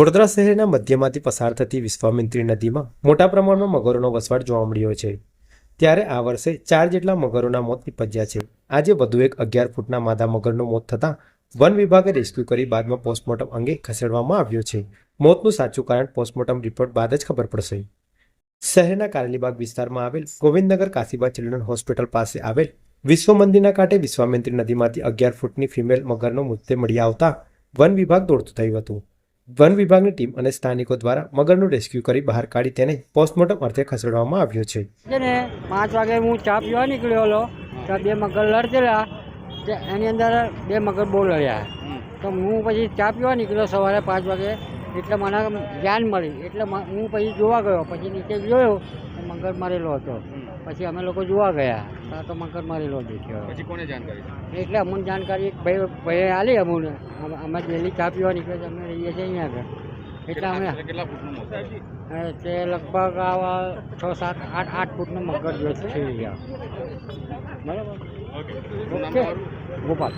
વડોદરા શહેરના મધ્યમાંથી પસાર થતી વિશ્વામિત્રી નદીમાં મોટા પ્રમાણમાં મગરોનો વસવાટ જોવા મળ્યો છે. ત્યારે આ વર્ષે ચાર જેટલા મગરોના મોત નિપજ્યા છે. આજે વધુ એક અગિયાર ફૂટના માદા મગરનું મોત થતાં વન વિભાગે રેસ્ક્યુ કરી બાદમાં પોસ્ટમોર્ટમ અંગે ખસેડવામાં આવ્યો છે. મોતનું સાચું કારણ પોસ્ટમોર્ટમ રિપોર્ટ બાદ જ ખબર પડશે. શહેરના કારેલીબાગ વિસ્તારમાં આવેલ ગોવિંદનગર કાશીબા ચિલ્ડ્રન હોસ્પિટલ પાસે આવેલ વિશ્વ મંદિરના કાંઠે વિશ્વામિત્રી નદીમાંથી અગિયાર ફૂટની ફિમેલ મગરનો મૃતદેહ મળી આવતા વન વિભાગ દોડતું થયું હતું. વન વિભાગની ટીમ અને સ્થાનિકો દ્વારા મગરનું રેસ્ક્યુ કરી બહાર કાઢી તેને પોસ્ટમોર્ટમ અર્થે ખસેડવામાં આવ્યો છે. ને, પાંચ વાગે હું ચા પીવા નીકળ્યો હતો ત્યાં બે મગર લડતેલા એની અંદર બે મગર બહુ લડ્યા. તો હું પછી ચા પીવા નીકળ્યો સવારે પાંચ વાગે, એટલે મને ધ્યાન મળી, એટલે હું પછી જોવા ગયો, પછી નીચે જોયો મગર મારેલો હતો. પછી અમે લોકો જોવા ગયા. ત્યાં તો મગર મારેલો દેખ્યો પછી કોને જાણકારી? એટલે અમને જાણકારી એક ભાઈ ભાઈએ આલી અમને. અમે- ડેલી ચા પીવા નીકળે છે અમે રહીએ છીએ અહીંયા આગળ. એટલે અમે કેટલા ફૂટનું તે લગભગ આવા છ સાત આઠ આઠ ફૂટનો મગર જેવો થઈ ગયા. બરાબર? ઓકે. ગોપાલ.